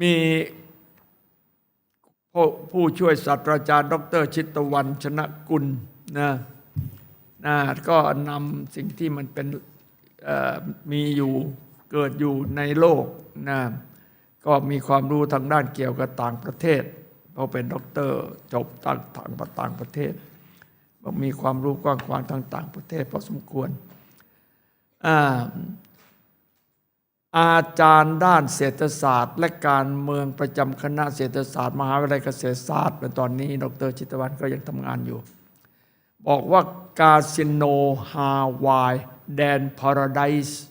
มีผู้ช่วยศาสตราจารย์ ดร ชิตวันชนะกุลนะนะก็นำสิ่งที่มันเป็นมีอยู่เกิดอยู่ในโลกนะก็มีความรู้ทางด้านเกี่ยวกับต่างประเทศเพราะเป็นด็อกเตอร์จบต่างต่างต่างประเทศมีความรู้กว้างขวางทางต่างประเทศพอสมควร อาจารย์ด้านเศรษฐศาสตร์ และการเมืองประจำคณะเศรษฐศาสตร์ มหาวิทยาลัยเกษตรศาสตร์ในตอนนี้ ดรชิตวันก็ยังทำงานอยู่ บอกว่ากาสิโนฮาวายแดนพาราไดส์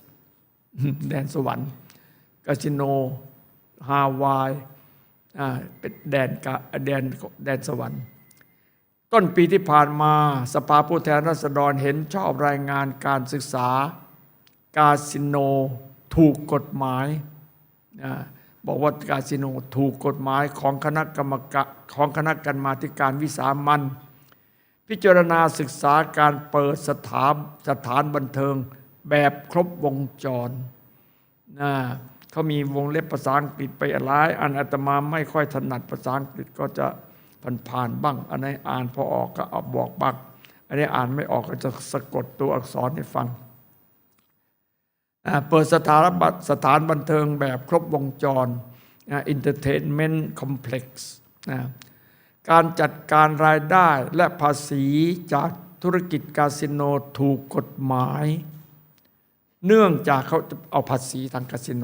แดนสวรรค์คาสิโนฮาวายเป็นแดนกาแดนแดนสวรรค์ ต้นปีที่ผ่านมาสภาผู้แทนราษฎรเห็นชอบรายงานการศึกษาคาสิโน ถูกกฎหมายนะบอกว่าคาสิโนถูกกฎหมายของคณะกรรมการของคณะกรรมาธิการวิสามันพิจารณาศึกษาการเปิดสถานสถานบันเทิงแบบครบวงจรนะเขามีวงเล็บภาษาอังกฤษไปหลายอันอาตมาไม่ค่อยถนัดภาษาอังกฤษก็จะผ่านๆบ้าง อันไหนอ่านพอออกก็เอาบอกบ้างอันนี้อ่านไม่ออกก็จะสะกดตัวอักษรให้ฟัง เปิดสถานบัตสถานบันเทิงแบบครบวงจรอินเตอร์เทนเมนต์คอมเพล็กซ์การจัดการรายได้และภาษีจากธุรกิจคาสิโนถูกกฎหมาย เนื่องจากเขาเอาภาษีทางคาสิโน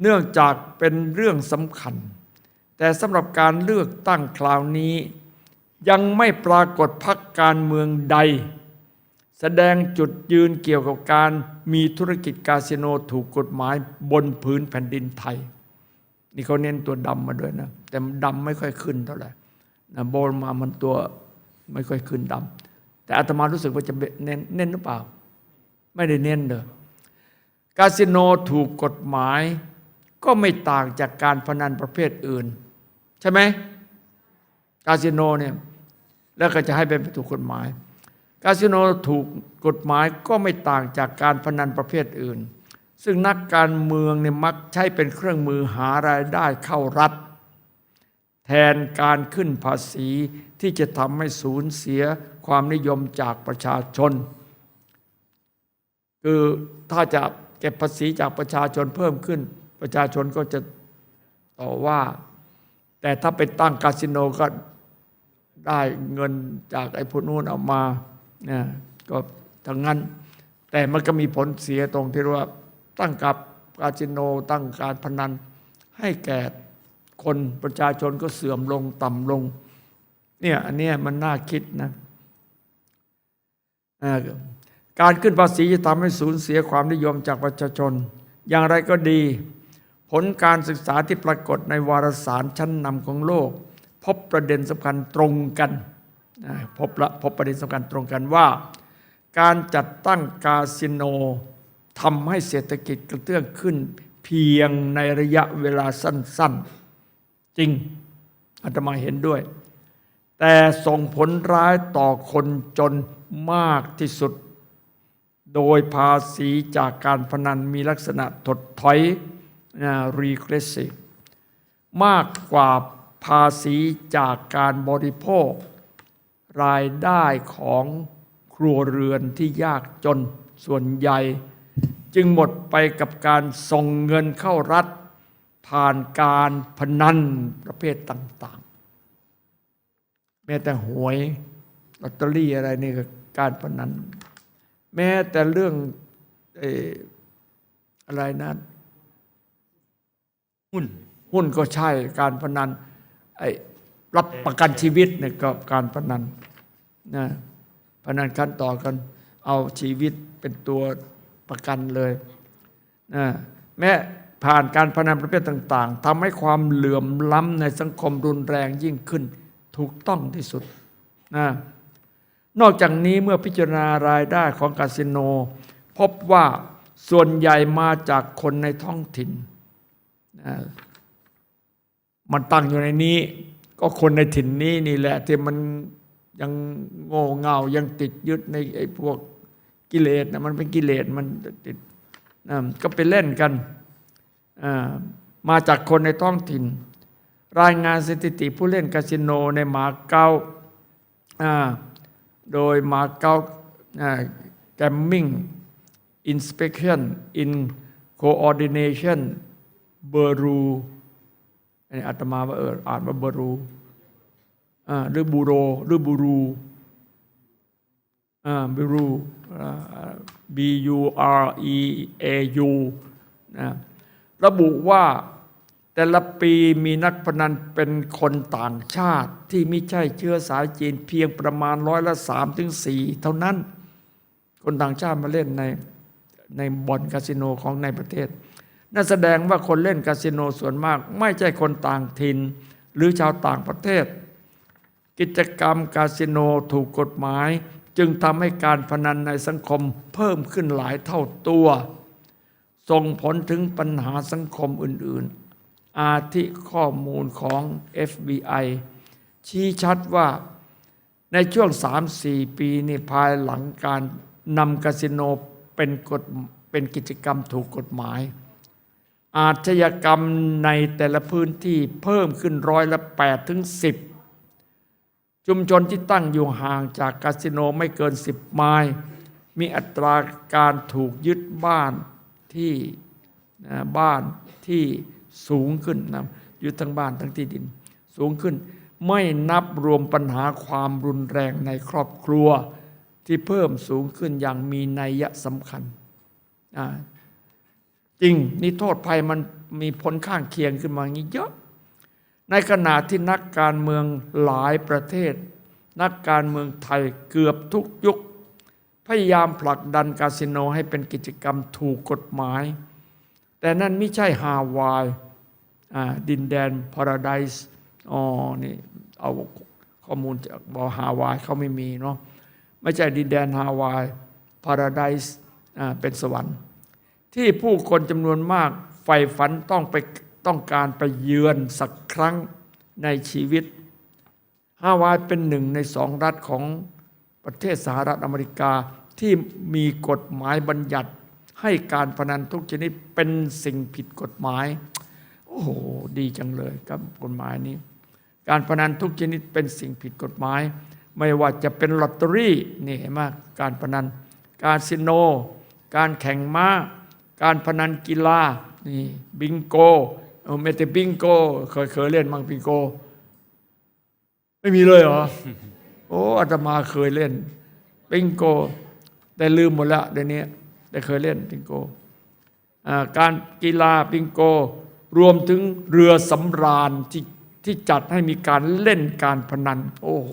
เนื่องจากเป็นเรื่องสำคัญ แต่สำหรับการเลือกตั้งคราวนี้ ยังไม่ปรากฏพรรคการเมืองใด แสดงจุดยืนเกี่ยวกับการมีธุรกิจคาสิโนถูกกฎหมายบนพื้นแผ่นดินไทย นี่เขาเน้นตัวดำมาด้วยนะ แต่ดำไม่ค่อยขึ้นเท่าไหร่นะโบนมามันตัวไม่ค่อยขึ้นดำแต่อาตมารู้สึกว่าจะเน้นเน้นหรือเปล่า ไม่ได้เน้นเลยคาสิโนถูกกฎหมาย ก็ไม่ต่างจากการพนันประเภทอื่น ใช่ไหมคาสิโนเนี่ยแล้วก็จะให้เป็นถูกกฎหมาย คาสิโนถูกกฎหมายก็ไม่ต่างจากการพนันประเภทอื่น ซึ่งนักการเมืองเนี่ยมักใช้เป็นเครื่องมือหารายได้เข้ารัฐ แทนการขึ้นภาษีที่จะทำให้สูญเสียความนิยมจากประชาชน คือถ้าจะเก็บภาษีจากประชาชนเพิ่มขึ้น ประชาชนก็จะต่อว่า แต่ถ้าไปตั้งคาสิโนก็ได้เงินจากไอ้พวกนู้นเอามา นะก็ทั้งนั้น แต่มันก็มีผลเสียตรงที่ว่าตั้งกับคาสิโนตั้งการพนัน ให้แก่คนประชาชนก็เสื่อมลงต่ำลง เนี่ยอันเนี้ยมันน่าคิดนะการขึ้นภาษีจะทำให้สูญเสียความนิยมจากประชาชน อย่างไรก็ดี ผลการศึกษาที่ปรากฏในวารสารชั้นนำของโลก พบประเด็นสำคัญตรงกัน พบละพบประเด็นสำคัญตรงกันว่า การจัดตั้งคาสิโนทำให้เศรษฐกิจกระเตื้องขึ้น เพียงในระยะเวลาสั้น ๆ จริงอาตมาเห็นด้วย แต่ส่งผลร้ายต่อคนจนมากที่สุด โดยภาษีจากการพนันมีลักษณะถดถอยนะ regressive มากกว่าภาษีจากการบริโภค รายได้ของครัวเรือนที่ยากจนส่วนใหญ่ จึงหมดไปกับการส่งเงินเข้ารัฐ ผ่านการพนันประเภทต่างๆ แม้แต่หวยลอตเตอรี่อะไรนี่ก็การพนัน แม้แต่เรื่องเอ่ออะไรนะหุ้นหุ้นก็ใช่การพนันไอ้ รับประกันชีวิตเนี่ยก็การพนันนะพนันขั้นต่อกัน เอาชีวิตเป็นตัวประกันเลยนะแม้ผ่านการพนันประเภทต่าง ๆทำให้ความเหลื่อมล้ำในสังคมรุนแรงยิ่งขึ้นถูกต้องที่สุดนะนอกจากนี้เมื่อพิจารณารายได้ของคาสิโน พบว่าส่วนใหญ่มาจากคนในท้องถิ่นนะมันตั้งอยู่ในนี้ ก็คนในถิ่นนี้นี่แหละ ที่มันยังโง่เงายังติดยึดในไอ้พวกกิเลสนะมันเป็นกิเลสมันติดนะก็ไปเล่นกันมาจากคนในท้องถิ่น รายงานสถิติผู้เล่นคาสิโนในมาเก๊าโดยมาเก๊าแกมมิ่ง inspection in coordination เบรู อันนี้อาตมาว่าเอออ่านว่าเบรูอ่าหรือบูโรหรือบูรูอ่าบูรูอา B U R E A U นะระบุว่าแต่ละปีมีนักพนันเป็นคนต่างชาติ ที่ไม่ใช่เชื้อสายจีนเพียงประมาณร้อยละสามถึงสี่เท่านั้น คนต่างชาติมาเล่นในในบ่อนคาสิโนของในประเทศ นั่นแสดงว่าคนเล่นคาสิโนส่วนมาก ไม่ใช่คนต่างถิ่นหรือชาวต่างประเทศ กิจกรรมคาสิโนถูกกฎหมาย จึงทำให้การพนันในสังคมเพิ่มขึ้นหลายเท่าตัว ส่งผลถึงปัญหาสังคมอื่น ๆ อาทิข้อมูลของ FBI ชี้ชัดว่าในช่วง 3-4 ปีนี่ภายหลังการนำคาสิโนเป็นกฎเป็นกิจกรรมถูกกฎหมาย อาชญากรรมในแต่ละพื้นที่เพิ่มขึ้นร้อยละ8ถึง 10 ชุมชนที่ตั้งอยู่ห่างจากคาสิโนไม่เกิน 10 ไมล์มีอัตราการถูกยึดบ้านที่บ้านที่สูงขึ้นนะยึดทั้งบ้านทั้งที่ดิน สูงขึ้นไม่นับรวมปัญหาความรุนแรงในครอบครัวที่เพิ่มสูงขึ้นอย่างมีนัยสำคัญ จริงนี่โทษภัยมันมีผลข้างเคียงขึ้นมาอย่างนี้เยอะ ในขณะที่นักการเมืองหลายประเทศ นักการเมืองไทยเกือบทุกยุค พยายามผลักดันคาสิโนให้เป็นกิจกรรมถูกกฎหมาย แต่นั่นไม่ใช่ฮาวายดินแดนพาราไดส์อ๋อนี่เอาข้อมูลจากบอฮาวายเขาไม่มีเนาะไม่ใช่ดินแดนฮาวายพาราไดส์เป็นสวรรค์ ที่ผู้คนจำนวนมากใฝ่ฝันต้องไปต้องการไปเยือนสักครั้งในชีวิตฮาวายเป็นหนึ่งในสองรัฐของประเทศสหรัฐอเมริกาที่มีกฎหมายบัญญัติ ให้การพนันทุกชนิดเป็นสิ่งผิดกฎหมาย โอ้โห ดีจังเลยกับกฎหมายนี้ การพนันทุกชนิดเป็นสิ่งผิดกฎหมาย ไม่ว่าจะเป็นลอตเตอรี่นี่เห็นไหมการพนัน การซิโน การแข่งม้า การพนันกีฬานี่บิงโกเออไม่แต่บิงโกเคยเคยเล่นมังบิงโก ไม่มีเลยเหรอ โอ้อาตมาเคยเล่นบิงโก แต่ลืมหมดละเดี๋ยวนี้แต่เคยเล่นบิงโกการกีฬาบิงโก รวมถึงเรือสำราญที่ที่จัดให้มีการเล่นการพนัน โอ้โห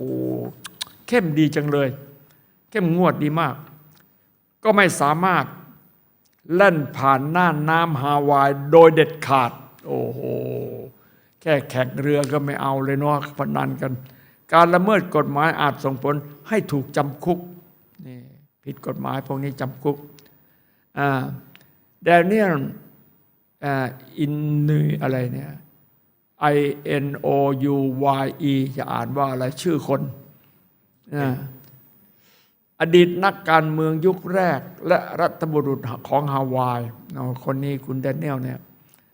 เข้มดีจังเลย เข้มงวดดีมาก ก็ไม่สามารถ เล่นผ่านน่านน้ำฮาวายโดยเด็ดขาด โอ้โห แค่แข่งเรือก็ไม่เอาเลยเนาะพนันกัน การละเมิดกฎหมายอาจส่งผลให้ถูกจำคุกนี่ผิดกฎหมายพวกนี้จำคุกอ่าแดเนียลอินนูอะไรเนี่ย I N O U Y E จะอ่านว่าอะไรชื่อคนอ่า อดีตนักการเมืองยุคแรก และรัฐบุรุษของฮาวายคนนี้คุณแดเนียลเนี่ย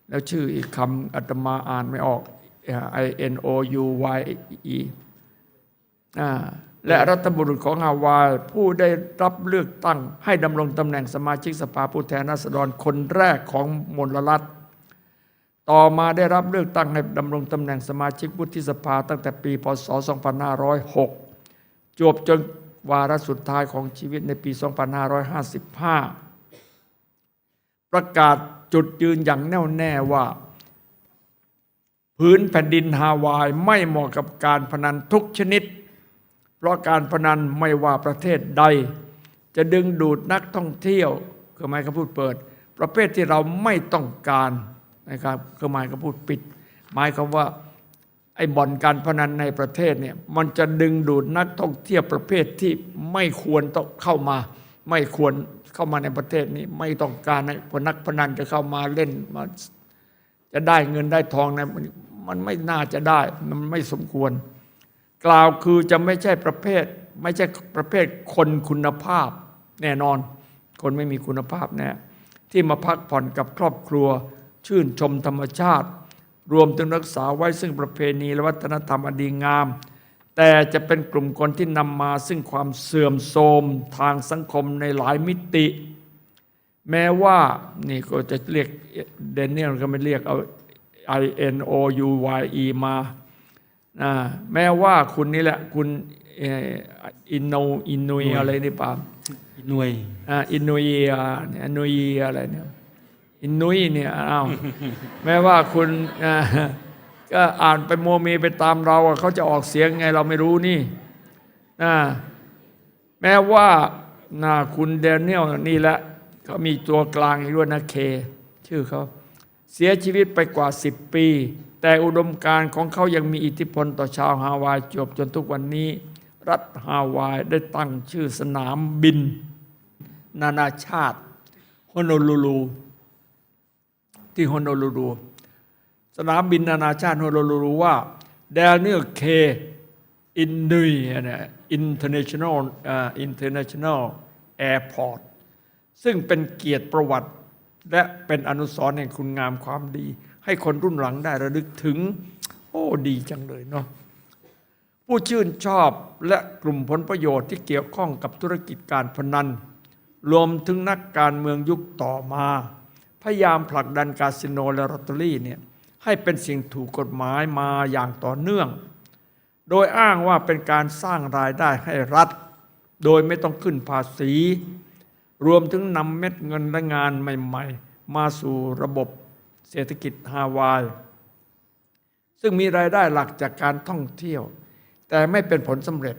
แล้วชื่ออีกคำอาตมาอ่านไม่ออก I N O U Y E และรัฐบุรุษของฮาวาย ผู้ได้รับเลือกตั้ง ให้ดำรงตำแหน่งสมาชิกสภาผู้แทนราษฎรคนแรกของมลรัฐ ต่อมาได้รับเลือกตั้งให้ดำรงตำแหน่งสมาชิกวุฒิสภาตั้งแต่ปี พศ 2506 จวบจน วาระสุดท้ายของชีวิตในปี 2555 ประกาศจุดยืนอย่างแน่วแน่ว่า พื้นแผ่นดินฮาวายไม่เหมาะกับการพนันทุกชนิด เพราะการพนันไม่ว่าประเทศใด จะดึงดูดนักท่องเที่ยวคือหมายเขาพูดเปิด ประเภทที่เราไม่ต้องการนะครับคือหมายเขาพูดปิด หมายความว่า ไอ้บ่อนการพนันในประเทศเนี่ยมันจะดึงดูดนักท่องเที่ยวประเภทที่ไม่ควรต้องเข้ามา ไม่ควรเข้ามาในประเทศนี้ ไม่ต้องการให้คนนักพนันจะเข้ามาเล่นมาจะได้เงินได้ทองในมันไม่น่าจะได้มันไม่สมควร กล่าวคือจะไม่ใช่ประเภท ไม่ใช่ประเภทคนคุณภาพ แน่นอน คนไม่มีคุณภาพแน่ที่มาพักผ่อนกับครอบครัว ชื่นชมธรรมชาติ รวมถึงรักษาไว้ซึ่งประเพณีและวัฒนธรรมอันดีงาม แต่จะเป็นกลุ่มคนที่นำมาซึ่งความเสื่อมโทรมทางสังคมในหลายมิติ แม้ว่านี่ก็จะเรียกเดนเนียลก็ไม่เรียกเอา I N O U Y E มานะแม้ว่าคุณนี่แหละคุณเอ่ออินโนอินนุยอะไรนี่ป่าหน่วยอ่าอินนุยอะเนี่ยอินนุยอะไรเนี่ย อินนุยเนี่ยเอาแม้ว่าคุณก็อ่านไปโมวเมีไปตามเราเขาจะออกเสียงไงเราไม่รู้นี่นะแม้ว่านะคุณเดนเนียลนี่แหละเขามีตัวกลางอีกด้วยนะเค ชื่อเขาเสียชีวิตไปกว่า 10 ปี แต่อุดมการณ์ของเขายังมีอิทธิพลต่อชาวฮาวายจบจนทุกวันนี้ รัฐฮาวายได้ตั้งชื่อสนามบิน นานาชาติฮอนโนลูลู ที่ฮอนโนลูลูสนามบินนานาชาติฮอนโนลูลูว่าเดนิเอลเคอินนุยเนี่ยอินเตอร์เนชั่นแนลอินเตอร์เนชั่นแนลแอร์พอร์ตซึ่งเป็นเกียรติประวัติ และเป็นอนุสรณ์แห่งคุณงามความดี ให้คนรุ่นหลังได้ระลึกถึง โอ้ดีจังเลยเนาะผู้ชื่นชอบและกลุ่มผลประโยชน์ที่เกี่ยวข้องกับธุรกิจการพนัน รวมถึงนักการเมืองยุคต่อมา ยายามผลักดันคาสิโนและลอตเตอรี่เนี่ยให้เป็นสิ่งถูกกฎหมายมาอย่างต่อเนื่อง โดยอ้างว่าเป็นการสร้างรายได้ให้รัฐ โดยไม่ต้องขึ้นภาษี รวมถึงนำเม็ดเงินและงานใหม่ๆ มาสู่ระบบเศรษฐกิจฮาวาย ซึ่งมีรายได้หลักจากการท่องเที่ยว แต่ไม่เป็นผลสำเร็จ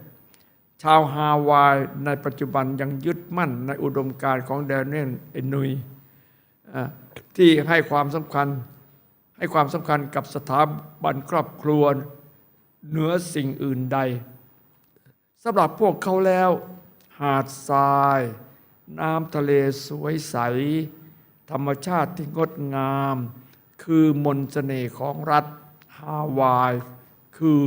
ชาวฮาวายในปัจจุบันยังยึดมั่นในอุดมการณ์ของแดเนียลเอนุย ที่ให้ความสำคัญ ให้ความสำคัญกับสถาบันครอบครัวเหนือสิ่งอื่นใดสำหรับพวกเขาแล้ว หาดทราย น้ำทะเลสวยใส ธรรมชาติที่งดงาม คือมนต์เสน่ห์ของรัฐฮาวาย คือ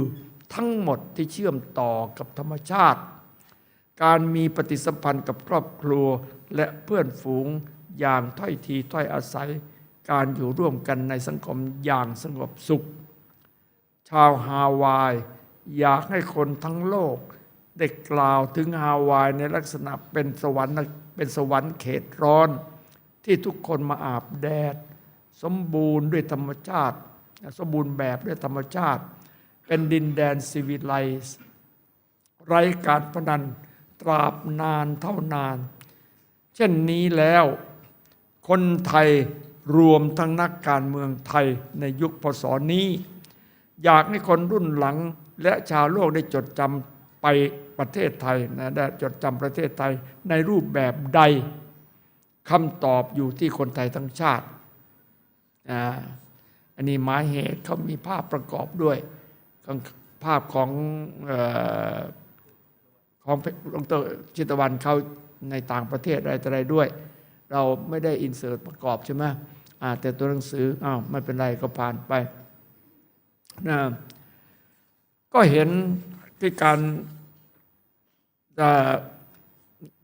ทั้งหมดที่เชื่อมต่อกับธรรมชาติ การมีปฏิสัมพันธ์กับครอบครัวและเพื่อนฝูง อย่างถ้อยทีถ้อยอาศัยการอยู่ร่วมกันในสังคมอย่างสงบสุข ชาวฮาวาย อยากให้คนทั้งโลก ได้กล่าวถึงฮาวายในลักษณะเป็นสวรรค์เป็นสวรรค์เขตร้อน ที่ทุกคนมาอาบแดด สมบูรณ์ด้วยธรรมชาติ สมบูรณ์แบบด้วยธรรมชาติ เป็นดินแดนซีวิไลซ์ไร้การพนันตราบนานเท่านาน เช่นนี้แล้ว คนไทยรวมทั้งนักการเมืองไทยในยุคพศนี้ อยากให้คนรุ่นหลังและชาวโลกได้จดจำไปประเทศไทยนะได้จดจำประเทศไทยในรูปแบบใดคำตอบอยู่ที่คนไทยทั้งชาติอันนี้หมายเหตุเขามีภาพประกอบด้วยภาพของออของดรชิตวันเขาในต่างประเทศอะไรต่ออะไรด้วย เราไม่ได้อินเสิร์ตประกอบใช่ไหมแต่ตัวหนังสืออ้าวไม่เป็นไรก็ผ่านไปนะก็เห็นที่การ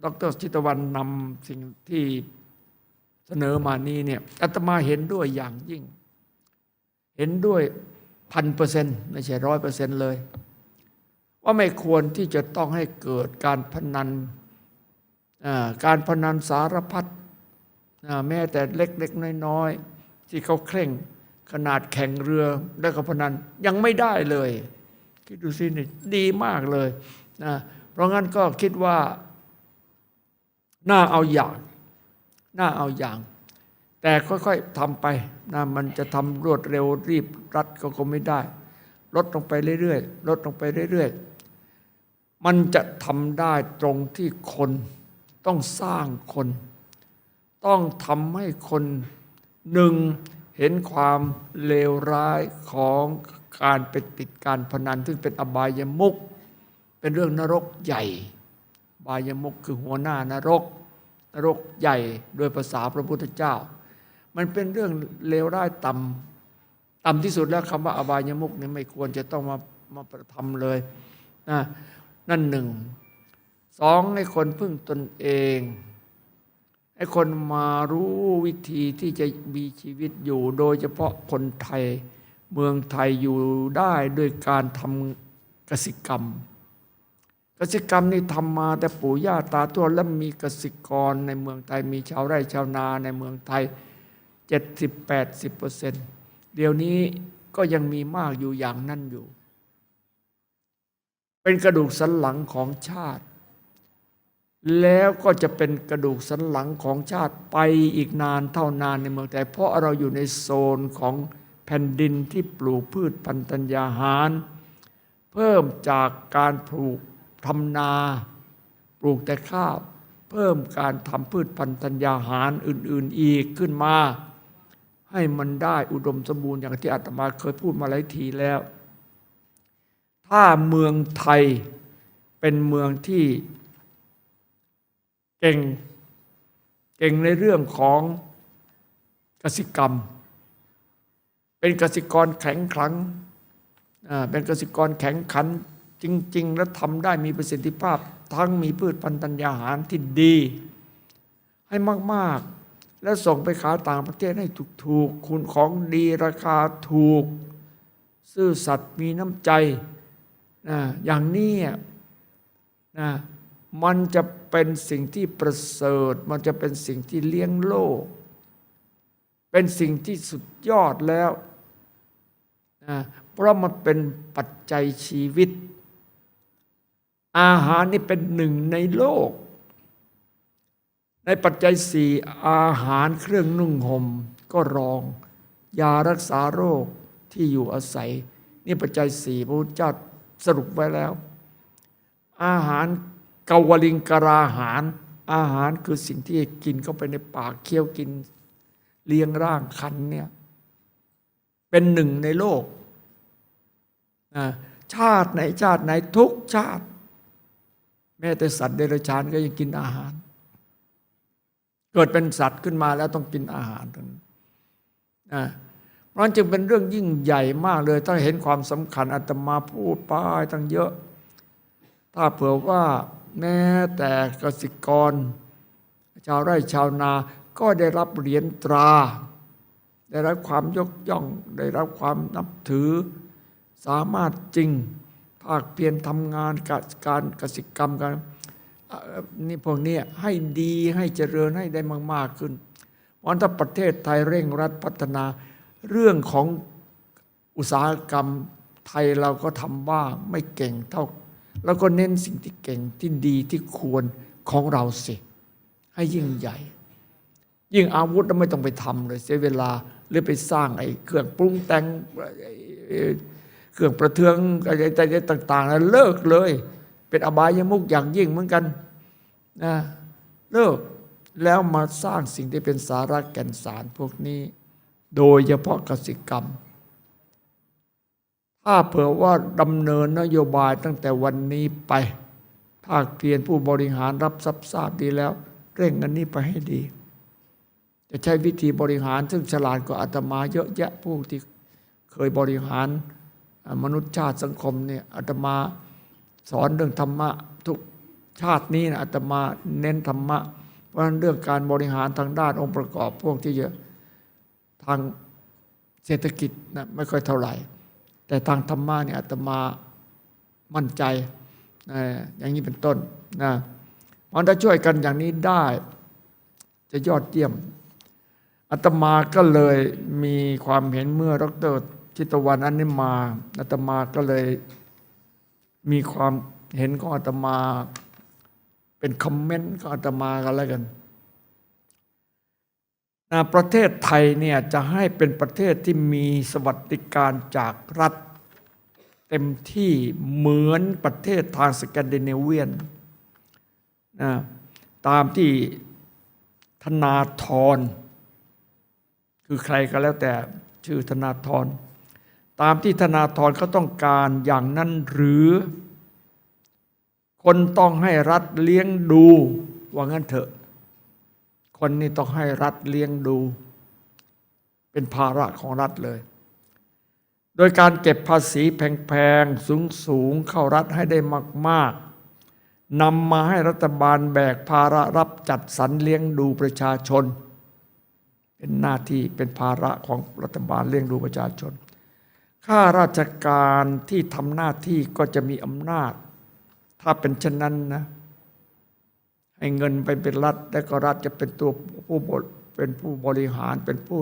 ดรชิตวันนำสิ่งที่เสนอมานี้เนี่ยอาตมาเห็นด้วยอย่างยิ่ง เห็นด้วยพันเปอร์เซ็นต์ไม่ใช่ร้อยเปอร์เซ็นต์เลย ว่าไม่ควรที่จะต้องให้เกิดการพนันการพนันสารพัด แม้แต่เล็กๆน้อยๆที่เขาเคร่งขนาดแข่งเรือแล้วก็พนันยังไม่ได้เลยคิดดูสินี่ดีมากเลยนะเพราะงั้นก็คิดว่าน่าเอาอย่างน่าเอาอย่าง แต่ค่อยๆทำไปนะมันจะทำรวดเร็วรีบรัดก็คงไม่ได้ ลดลงไปเรื่อยๆลดลงไปเรื่อยๆ มันจะทำได้ตรงที่คนต้องสร้างคน ต้องทำให้คนหนึ่งเห็นความเลวร้ายของการไปติดการพนัน ซึ่งเป็นอบายมุกเป็นเรื่องนรกใหญ่ บายมุกคือหัวหน้านรก นรกใหญ่โดยภาษาพระพุทธเจ้า มันเป็นเรื่องเลวร้ายต่ำต่ำที่สุดแล้วคำว่าอบายมุกนี่ไม่ควรจะต้องมามาประทำเลยนะนั่นหนึ่งสองให้คนพึ่งตนเอง ให้คนมารู้วิธีที่จะมีชีวิตอยู่โดยเฉพาะคนไทย เมืองไทยอยู่ได้ด้วยการทำกสิกรรม กสิกรรมนี่ทำมาแต่ปู่ย่าตาทวดและมีกสิกรในเมืองไทยมีชาวไร่ชาวนาในเมืองไทย 70-80เปอร์เซ็นต์เดี๋ยวนี้ก็ยังมีมากอยู่อย่างนั้นอยู่ เป็นกระดูกสันหลังของชาติ แล้วก็จะเป็นกระดูกสันหลังของชาติไปอีกนานเท่านานในเมืองไทยเพราะเราอยู่ในโซนของแผ่นดินที่ปลูกพืชพันธัญญาหาร เพิ่มจากการปลูกทำนา ปลูกแต่ข้าว เพิ่มการทำพืชพันธัญญาหารอื่น ๆ อีกขึ้นมา ให้มันได้อุดมสมบูรณ์อย่างที่อาตมาเคยพูดมาหลายทีแล้ว ถ้าเมืองไทยเป็นเมืองที่ เก่ง เก่งในเรื่องของกสิกรรม เป็นกสิกรแข็งขังเป็นกสิกรแข็งขันจริง ๆ และทำได้มีประสิทธิภาพ ทั้งมีพืชพันธุ์ธัญญาหารที่ดี ให้มากๆ แล้วส่งไปขายต่างประเทศให้ถูกๆ คุณของดีราคาถูก ซื่อสัตย์มีน้ำใจนะอย่างนี้นะ มันจะเป็นสิ่งที่ประเสริฐ มันจะเป็นสิ่งที่เลี้ยงโลก เป็นสิ่งที่สุดยอดแล้วนะเพราะมันเป็นปัจจัยชีวิต อาหารนี่เป็นหนึ่งในโลก ในปัจจัยสี่อาหารเครื่องนุ่งห่มก็รอง ยารักษาโรคที่อยู่อาศัย นี่ปัจจัยสี่พระพุทธเจ้าสรุปไว้แล้ว อาหาร กาวลิงกราหาร อาหารคือสิ่งที่กินเข้าไปในปากเคี้ยวกิน เลี้ยงร่างคันเนี่ยเป็นหนึ่งในโลก ชาติไหนชาติไหนทุกชาติ แม้แต่สัตว์เดรัจฉานก็ยังกินอาหาร เกิดเป็นสัตว์ขึ้นมาแล้วต้องกินอาหารนั้นนะเพราะนั้นจึงเป็นเรื่องยิ่งใหญ่มากเลย ถ้าเห็นความสำคัญอาตมาพูดไปตั้งเยอะ ถ้าเผื่อว่า แม้แต่กสิกร ชาวไร่ชาวนาก็ได้รับเหรียญตรา ได้รับความยกย่อง ได้รับความนับถือ สามารถจริง ภาคเพียรทำงานกการกสิกรรมกันนี่พวกนี้ให้ดีให้เจริญให้ได้มาก ๆ ขึ้นเพราะถ้าประเทศไทยเร่งรัดพัฒนาเรื่องของอุตสาหกรรมไทยเราก็ทำบ้างไม่เก่งเท่า แล้วก็เน้นสิ่งที่เก่งที่ดีที่ควรของเราสิ ให้ยิ่งใหญ่ ยิ่งอาวุธเราไม่ต้องไปทำเลย เสียเวลาหรือไปสร้างไอ้เครื่องปรุงแต่งเครื่องประเทืองอะไรต่างๆนะเลิกเลย เป็นอบายมุกอย่างยิ่งเหมือนกันนะเลิกแล้วมาสร้างสิ่งที่เป็นสาระแก่นสารพวกนี้ โดยเฉพาะกสิกรรม ถ้าเผื่อว่าดำเนินนโยบายตั้งแต่วันนี้ไป ภาคเพียรผู้บริหารรับทรัพย์ทราบดีแล้ว เร่งอันนี้ไปให้ดี จะใช้วิธีบริหาร ซึ่งฉลาดกว่าอาตมาเยอะแยะผู้ที่เคยบริหารมนุษยชาติสังคมเนี่ยอาตมาสอนเรื่องธรรมะทุกชาตินี้นะอาตมาเน้นธรรมะ เพราะฉะนั้นเรื่องการบริหารทางด้านองค์ประกอบพวกที่จะทางเศรษฐกิจนะไม่ค่อยเท่าไหร่ แต่ทางธรรมะเนี่ยอาตมามั่นใจอย่างนี้เป็นต้นนะมันถ้าช่วยกันอย่างนี้ได้ จะยอดเยี่ยมอาตมาก็เลยมีความเห็นเมื่อดรชิตวันอันนี้มาอาตมาก็เลยมีความเห็นของอาตมา เป็นคอมเมนต์ของอาตมากันแล้วกัน นะประเทศไทยเนี่ยจะให้เป็นประเทศที่มีสวัสดิการจากรัฐ เต็มที่เหมือนประเทศทางสแกนดิเนเวียนนะตามที่ธนาธรคือใครก็แล้วแต่ชื่อธนาธรตามที่ธนาธรเขาต้องการอย่างนั้นหรือ คนต้องให้รัฐเลี้ยงดูว่างั้นเถอะ คนนี้ต้องให้รัฐเลี้ยงดู เป็นภาระของรัฐเลย โดยการเก็บภาษีแพงๆ สูงๆ เข้ารัฐให้ได้มาก ๆนำมาให้รัฐบาลแบกภาระรับจัดสรรเลี้ยงดูประชาชน เป็นหน้าที่เป็นภาระของรัฐบาลเลี้ยงดูประชาชนข้าราชการที่ทำหน้าที่ก็จะมีอำนาจ ถ้าเป็นเช่นนั้นนะ ให้เงินไปเป็นรัฐ และก็รัฐจะเป็นตัวผู้บเป็นผู้บริหารเป็นผู้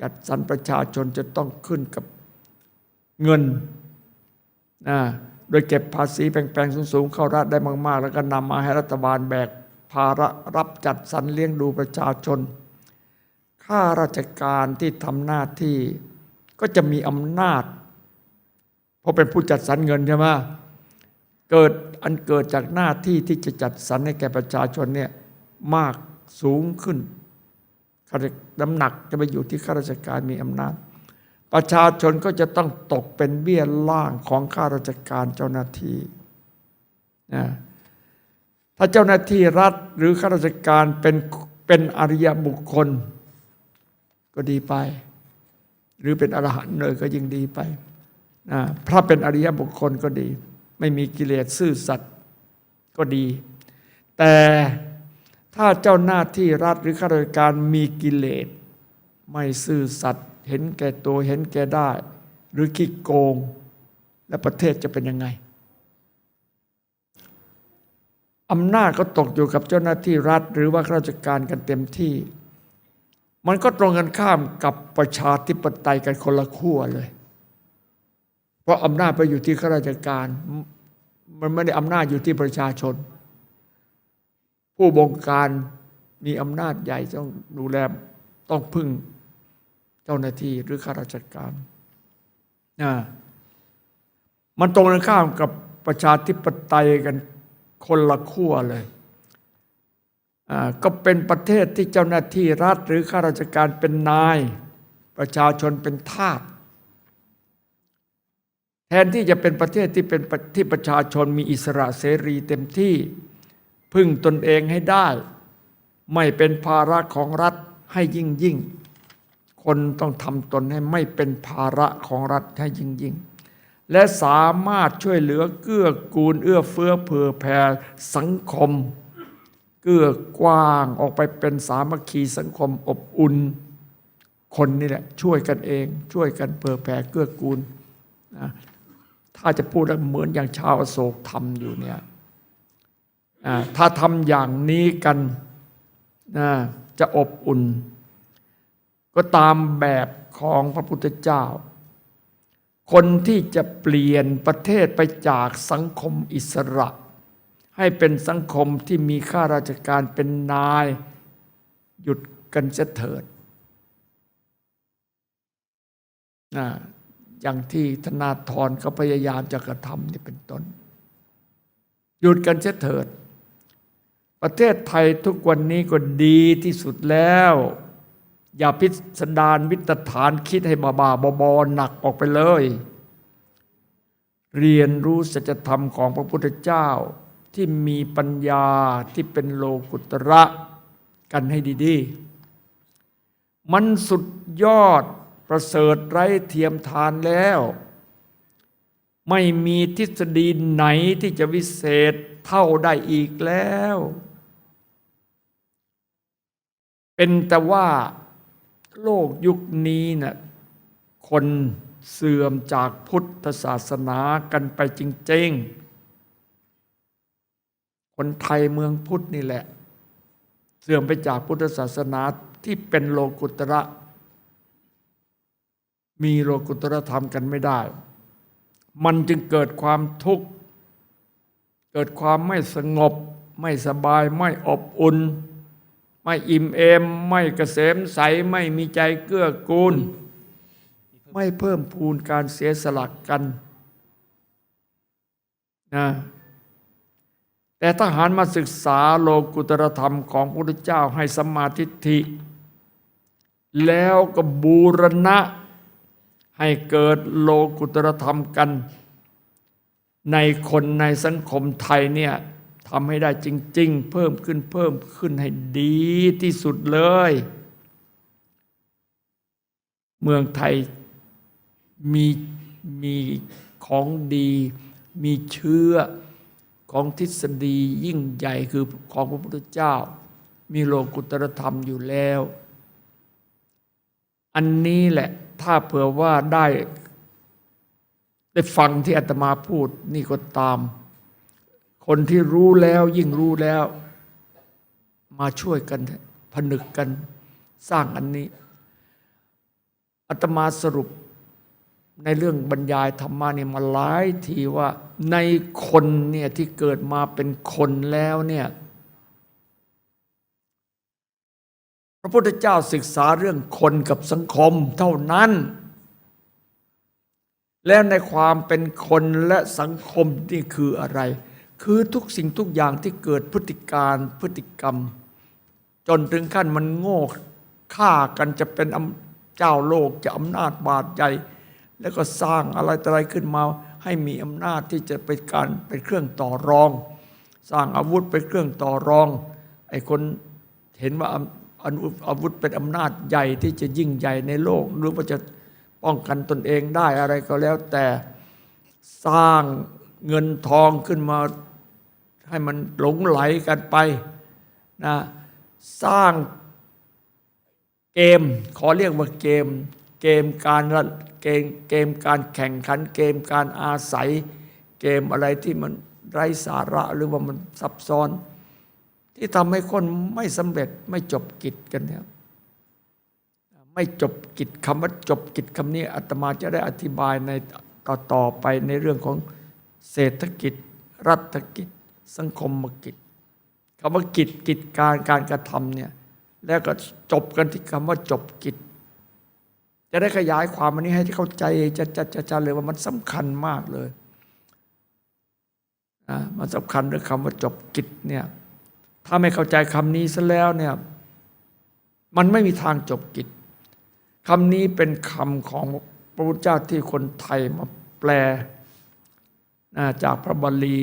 จัดสรรประชาชนจะต้องขึ้นกับเงินนะโดยเก็บภาษีแพงๆสูงๆ เข้ารัฐได้มากๆ แล้วก็นำมาให้รัฐบาลแบกภาระรับจัดสรรเลี้ยงดูประชาชน ข้าราชการที่ทำหน้าที่ก็จะมีอำนาจ เพราะเป็นผู้จัดสรรเงินใช่ไหม เกิดอันเกิดจากหน้าที่ที่จะจัดสรรให้แก่ประชาชนเนี่ยมากสูงขึ้นน้ำหนักจะไปอยู่ที่ข้าราชการมีอำนาจ ประชาชนก็จะต้องตกเป็นเบี้ยล่างของข้าราชการเจ้าหน้าที่นะถ้าเจ้าหน้าที่รัฐหรือข้าราชการเป็นเป็นอริยบุคคล ก็ดีไป หรือเป็นอรหันต์เลยก็ยิ่งดีไปนะพระเป็นอริยบุคคลก็ดี ไม่มีกิเลสซื่อสัตย์ก็ดี แต่ถ้าเจ้าหน้าที่รัฐหรือข้าราชการมีกิเลส ไม่ซื่อสัตย์เห็นแก่ตัวเห็นแก่ได้ หรือขี้โกง และประเทศจะเป็นยังไงอำนาจก็ตกอยู่กับเจ้าหน้าที่รัฐ หรือว่าข้าราชการกันเต็มที่ มันก็ตรงกันข้ามกับประชาธิปไตยกันคนละขั้วเลย เพราะอำนาจไปอยู่ที่ข้าราชการ มันไม่ได้อำนาจอยู่ที่ประชาชน ผู้บงการมีอำนาจใหญ่ต้องดูแลต้องพึ่งเจ้าหน้าที่หรือข้าราชการนะมันตรงกันข้ามกับประชาธิปไตยกันคนละขั้วเลยก็เป็นประเทศที่เจ้าหน้าที่รัฐหรือข้าราชการเป็นนาย ประชาชนเป็นทาส แทนที่จะเป็นประเทศที่เป็นที่ประชาชนมีอิสระเสรีเต็มที่ พึ่งตนเองให้ได้ ไม่เป็นภาระของรัฐให้ยิ่งยิ่ง คนต้องทำตนให้ไม่เป็นภาระของรัฐให้ยิ่งยิ่ง และสามารถช่วยเหลือเกื้อกูลเอื้อเฟื้อเผื่อแผ่สังคม เกื้อกว้างออกไปเป็นสามัคคีสังคมอบอุ่น คนนี่แหละช่วยกันเอง ช่วยกันเผื่อแผ่เกื้อกูลนะ ถ้าจะพูดแล้วเหมือนอย่างชาวโศกทำอยู่เนี่ยถ้าทำอย่างนี้กันนะจะอบอุ่น ก็ตามแบบของพระพุทธเจ้า คนที่จะเปลี่ยนประเทศไปจากสังคมอิสระ ให้เป็นสังคมที่มีข้าราชการเป็นนาย หยุดกันเสเถิดนะ อย่างที่ธนาธรเขาพยายามจะกระทำนี่เป็นต้น หยุดกันเสียเถิด ประเทศไทยทุกวันนี้ก็ดีที่สุดแล้ว อย่าพิสดารวิตฐานคิดให้บาบาบอหนักออกไปเลย เรียนรู้สัจธรรมของพระพุทธเจ้าที่มีปัญญาที่เป็นโลกุตระกันให้ดี ๆ มันสุดยอด ประเสริฐไร้เทียมทานแล้ว ไม่มีทฤษฎีไหนที่จะวิเศษเท่าได้อีกแล้ว เป็นแต่ว่าโลกยุคนี้นะ่ะคนเสื่อมจากพุทธศาสนากันไปจริง ๆ คนไทยเมืองพุทธนี่แหละ เสื่อมไปจากพุทธศาสนาที่เป็นโลกุตระ มีโลกุตรธรรมกันไม่ได้ มันจึงเกิดความทุกข์ เกิดความไม่สงบ ไม่สบาย ไม่อบอุ่น ไม่อิ่มเอม ไม่เกษมใส ไม่มีใจเกื้อกูล ไม่เพิ่มพูนการเสียสละกกันนะแต่ทหารมาศึกษาโลกุตรธรรมของพระพุทธเจ้าให้สมาธิิแล้วก็บูรณะ ให้เกิดโลกุตรธรรมกัน ในคนในสังคมไทยเนี่ยทำให้ได้จริง ๆ เพิ่มขึ้นเพิ่มขึ้นให้ดีที่สุดเลย เมืองไทยมีมีของดี มีเชื้อของทฤษฎียิ่งใหญ่คือของพระพุทธเจ้า มีโลกุตรธรรมอยู่แล้ว อันนี้แหละ ถ้าเผื่อว่าได้ ได้ฟังที่อาตมาพูด นี่ก็ตาม คนที่รู้แล้วยิ่งรู้แล้ว มาช่วยกันผนึกกันสร้างอันนี้อาตมาสรุปในเรื่องบรรยายธรรมะเนี่ยมาหลายทีว่าในคนเนี่ยที่เกิดมาเป็นคนแล้วเนี่ย พ ระพุทธเจ้าศึกษาเรื่องคนกับสังคมเท่านั้น แล้วในความเป็นคนและสังคมนี่คืออะไร คือทุกสิ่งทุกอย่างที่เกิดพฤติการพฤติกรรม จนถึงขั้นมันโง่ฆ่ากันจะเป็นอำเจ้าโลกจะอำนาจบาดใหญ่แล้วก็สร้างอะไรต่ออะไรขึ้นมา ให้มีอำนาจที่จะเป็นการเป็นเครื่องต่อรอง สร้างอาวุธเป็นเครื่องต่อรองไอ้คนเห็นว่า อาวุธเป็นอำนาจใหญ่ที่จะยิ่งใหญ่ในโลก หรือว่าจะป้องกันตนเองได้อะไรก็แล้วแต่สร้างเงินทองขึ้นมาให้มันหลงไหลกันไปนะสร้างเกมขอเรียกว่าเกม เกมการละเกมเกมการแข่งขัน เกมการอาศัย เกมอะไรที่มันไร้สาระหรือว่ามันซับซ้อน ที่ทำให้คนไม่สำเร็จไม่จบกิจกันเนี่ยไม่จบกิจคำว่าจบกิจคำนี้อาตมาจะได้อธิบายในต่อต่อไปในเรื่องของเศรษฐกิจ รัฐกิจ สังคมกิจคำว่ากิจกิจการการกระทำเนี่ยแล้วก็จบกันที่คำว่าจบกิจ จะได้ขยายความอันนี้ให้เข้าใจจะจะจะจะเลยว่ามันสำคัญมากเลยนะมันสำคัญเรื่องคำว่าจบกิจเนี่ย ถ้าไม่เข้าใจคำนี้ซะแล้วเนี่ยมันไม่มีทางจบกิจคำนี้เป็นคำของพระพุทธเจ้าที่คนไทยมาแปลจากพระบาลี